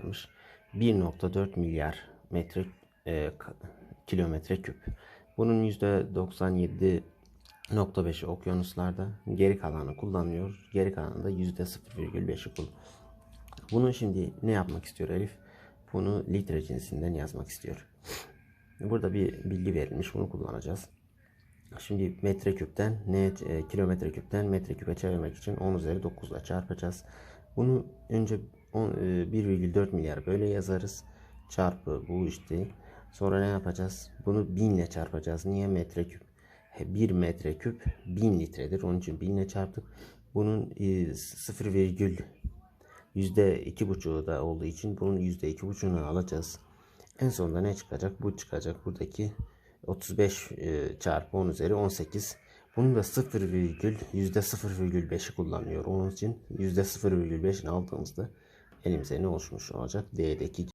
çıkarmış. 1.4 milyar metre e, kilometre küp. Bunun %97.5'i okyanuslarda, geri kalanı kullanılıyor. Geri kalanı da %0,5'i kullanılıyor. Bunu şimdi ne yapmak istiyor Elif? Bunu litre cinsinden yazmak istiyor. Burada bir bilgi verilmiş. Bunu kullanacağız. Şimdi metreküpten ne e, kilometre küpten metreküpe çevirmek için 10 üzeri 9 ile çarpacağız. Bunu önce on- e, 1,4 milyar böyle yazarız. Çarpı bu işte. Sonra ne yapacağız? Bunu 1000 ile çarpacağız. Niye metreküp? 1 metreküp 1000 litredir. Onun için 1000 ile çarptık. Bunun e, 0, yüzde iki buçuğu da olduğu için bunun yüzde iki buçuğunu alacağız. En sonunda ne çıkacak? Bu çıkacak. Buradaki 35 e, çarpı 10 üzeri 18. Bunun da 0 virgül yüzde 0,5'i kullanıyor. Onun için yüzde 0,5'ini aldığımızda elimize ne oluşmuş olacak? D'deki